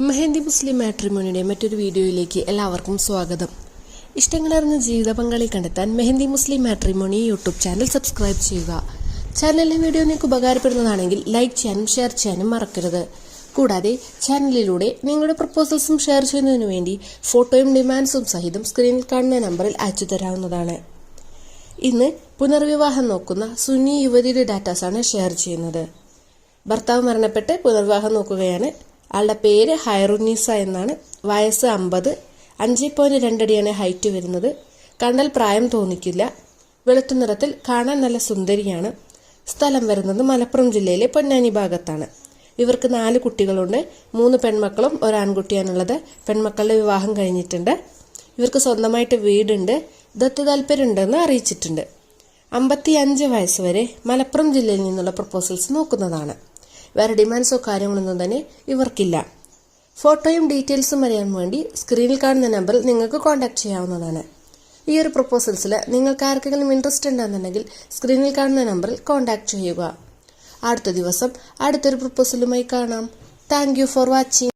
മെഹന്തി മുസ്ലിം മാട്രിമോണിയുടെ മറ്റൊരു വീഡിയോയിലേക്ക് എല്ലാവർക്കും സ്വാഗതം. ഇഷ്ടങ്ങളറിഞ്ഞ ജീവിത പങ്കാളി കണ്ടെത്താൻ Mehndi Muslim matrimony YouTube channel subscribe ചെയ്യുക. ചാനലിലെ വീഡിയോ നിങ്ങൾക്ക് ഉപകാരപ്പെടുന്നതാണെങ്കിൽ ലൈക്ക് ചെയ്യാനും ഷെയർ ചെയ്യാനും മറക്കരുത്. കൂടാതെ ചാനലിലൂടെ നിങ്ങളുടെ പ്രപ്പോസൽസും ഷെയർ ചെയ്യുന്നതിനു വേണ്ടി ഫോട്ടോയും ഡിമാൻഡ്സും സഹിതം സ്ക്രീനിൽ കാണുന്ന നമ്പറിൽ അയച്ചു തരാവുന്നതാണ്. ഇന്ന് പുനർവിവാഹം നോക്കുന്ന സുന്നി യുവതിയുടെ ഡാറ്റാസാണ് ഷെയർ ചെയ്യുന്നത്. ഭർത്താവ് മരണപ്പെട്ട് പുനർവിവാഹം നോക്കുകയാണ് ആളുടെ പേര് ഹൈറുന്നീസ എന്നാണ്. വയസ്സ് അമ്പത്. അഞ്ച് പോയിന്റ് രണ്ടടിയാണ് ഹൈറ്റ് വരുന്നത്. കണ്ണൽ പ്രായം തോന്നിക്കില്ല. വെളുത്ത നിറത്തിൽ കാണാൻ നല്ല സുന്ദരിയാണ്. സ്ഥലം വരുന്നത് മലപ്പുറം ജില്ലയിലെ പൊന്നാനി ഭാഗത്താണ്. ഇവർക്ക് നാല് കുട്ടികളുണ്ട്. മൂന്ന് പെൺമക്കളും ഒരാൺകുട്ടിയാണുള്ളത് പെൺമക്കളുടെ വിവാഹം കഴിഞ്ഞിട്ടുണ്ട്. ഇവർക്ക് സ്വന്തമായിട്ട് വീടുണ്ട്. ദത്ത് താല്പര്യമുണ്ടെന്ന് അറിയിച്ചിട്ടുണ്ട്. അമ്പത്തി അഞ്ച് വയസ്സ് വരെ മലപ്പുറം ജില്ലയിൽ നിന്നുള്ള പ്രപ്പോസൽസ് നോക്കുന്നതാണ്. വേറെ ഡിമാൻഡ്സോ കാര്യങ്ങളൊന്നും തന്നെ ഇവർക്കില്ല. ഫോട്ടോയും ഡീറ്റെയിൽസും അറിയാൻ വേണ്ടി സ്ക്രീനിൽ കാണുന്ന നമ്പറിൽ നിങ്ങൾക്ക് കോൺടാക്ട് ചെയ്യാവുന്നതാണ്. ഈ ഒരു പ്രപ്പോസൽസിൽ നിങ്ങൾക്ക് ആർക്കെങ്കിലും ഇൻട്രസ്റ്റ് ഉണ്ടെന്നുണ്ടെങ്കിൽ സ്ക്രീനിൽ കാണുന്ന നമ്പറിൽ കോൺടാക്ട് ചെയ്യുക. അടുത്ത ദിവസം അടുത്തൊരു പ്രപ്പോസലുമായി കാണാം. Thank for watching.